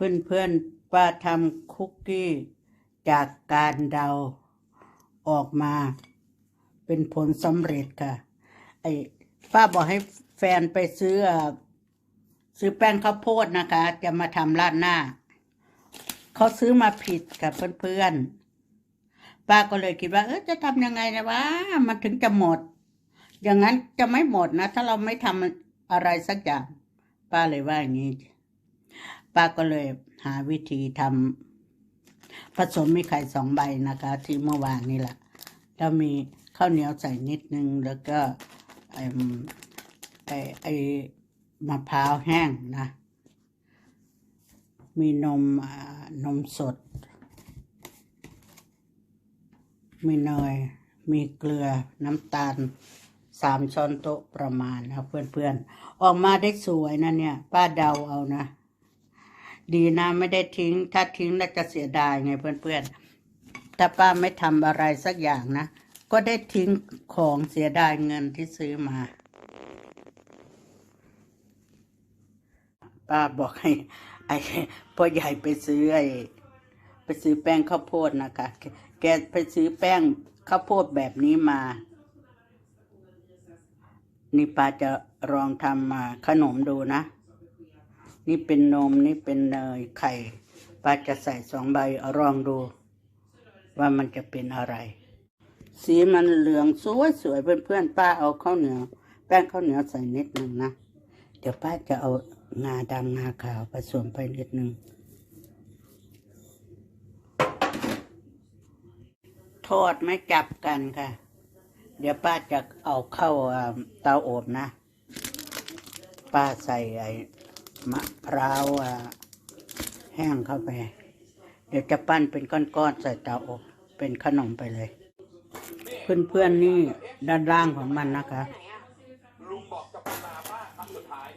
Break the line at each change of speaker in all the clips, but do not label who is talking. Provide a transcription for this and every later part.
เพื่อนๆป้าทำคุกกี้จากการเดาออกมา เป็นผลสำเร็จค่ะ ไอ้ป้าบอกให้แฟนไปซื้อเอ่อซื้อแป้งข้าวโพดนะคะ จะมาทำราดหน้า เขาซื้อมาผิดกับเพื่อนๆ ป้าก็เลยคิดว่า เออจะทำยังไงนะวะมันถึงจะหมด อย่างนั้นจะไม่หมดนะ ถ้าเราไม่ทำอะไรสักอย่าง ป้าเลยว่าอย่างนี้ ป้าก็เลยหาวิธีทำผสมมีไข่สองใบนะคะ ที่เมื่อวานนี่แหละแล้วมีข้าวเหนียวใส่นิดนึง แล้วก็ไอ้ไอ้ไอ้มะพร้าวแห้งนะ มีนมนมสด มีเนยมีเกลือน้ำตาลสามช้อนโต๊ะประมาณนะเพื่อนๆ ออกมาได้สวยนะเนี่ย ป้าเดาเอานะ ดีนะไม่ได้ทิ้ง ถ้าทิ้งน่าจะเสียดายไงเพื่อนๆถ้าป้าไม่ทำอะไรสักอย่างนะ ก็ได้ทิ้งของเสียดายเงินที่ซื้อมา ป้าบอกให้ไอ้พ่อใหญ่ไปซื้อไอ้ไปซื้อแป้งข้าวโพดนะคะ แกแกไปซื้อแป้งข้าวโพดแบบนี้มา นี่ป้าจะลองทำมาขนมดูนะ นี่เป็นนมนี่เป็นเนยไข่ป้าจะใส่สองใบเอาลองดู ว่ามันจะเป็นอะไร สีมันเหลืองสวยสวยๆเพื่อนๆป้าเอาข้าวเหนียวแป้งข้าวเหนียวใส่นิดหนึ่งนะเดี๋ยวป้าจะเอางาดำงาขาวผสมไปนิดหนึ่งทอดไม่จับกันค่ะ เดี๋ยวป้าจะเอาเข้าอ่าเตาอบนะ ป้าใส่ไอ้ มะพร้าวอ่าแห้งเข้าไป เดี๋ยวจะปั้นเป็นก้อนๆใส่เตาอบเป็นขนมไปเลย เพื่อนๆนี่ด้านล่างของมันนะคะ
ลุงบอกจะไปมาป้าครั้งสุดท้าย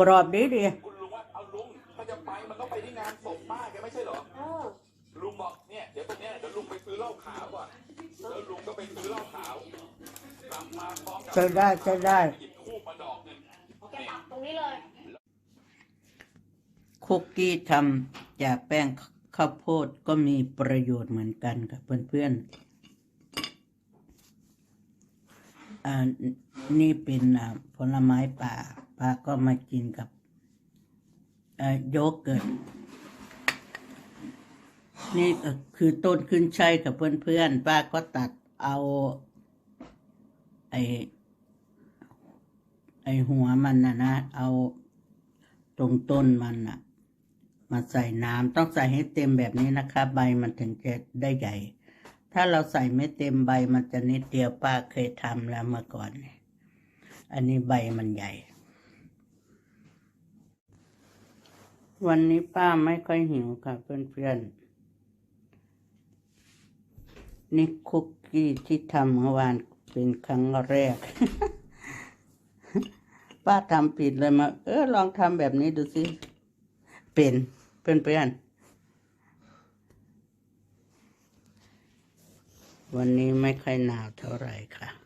กรอบดีดี
คุณลุงว่าเอาลุงถ้าจะไปมันก็ไปที่งานศพป้าแกไม่ใช่เหรอลุงบอกเนี่ยเดี๋ยวตรงเนี้ยเดี๋ยวลุงไปซื้อเหล้าขาวก่อนแล้วลุงก็ไปซื้อเหล้าขาวกลับมาพร้อมกับ
ใช้ได้ใช้ได้
หยิบทูบมาดอกหนึง
โอเคปักตรงนี้เลย
คุกกี้ทำจากแป้งข้าวโพดก็มีประโยชน์เหมือนกันกับเพื่อนๆ อ่า นี่เป็นผลไม้ป่าป้าก็มากินกับโยเกิร์ต นี่คือต้นขึ้นช่ายกับเพื่อนๆ ป้าก็ตัดเอาไอไอหัวมันนะนะ เอาตรงต้นมันน่ะ มาใส่น้ำต้องใส่ให้เต็มแบบนี้นะคะ ใบมันถึงจะได้ใหญ่ ถ้าเราใส่ไม่เต็มใบมันจะนิดเดียวป้าเคยทำแล้วเมื่อก่อนเนี่ยอันนี้ใบมันใหญ่ วันนี้ป้าไม่ค่อยหิวค่ะเพื่อนๆนี่คุกกี้ที่ทำเมื่อวานเป็นครั้งแรกป้าทำผิดเลยมา เออลองทำแบบนี้ดูสิ เป็น เพื่อนๆวันนี้ไม่ค่อยหนาวเท่าไหร่ค่ะ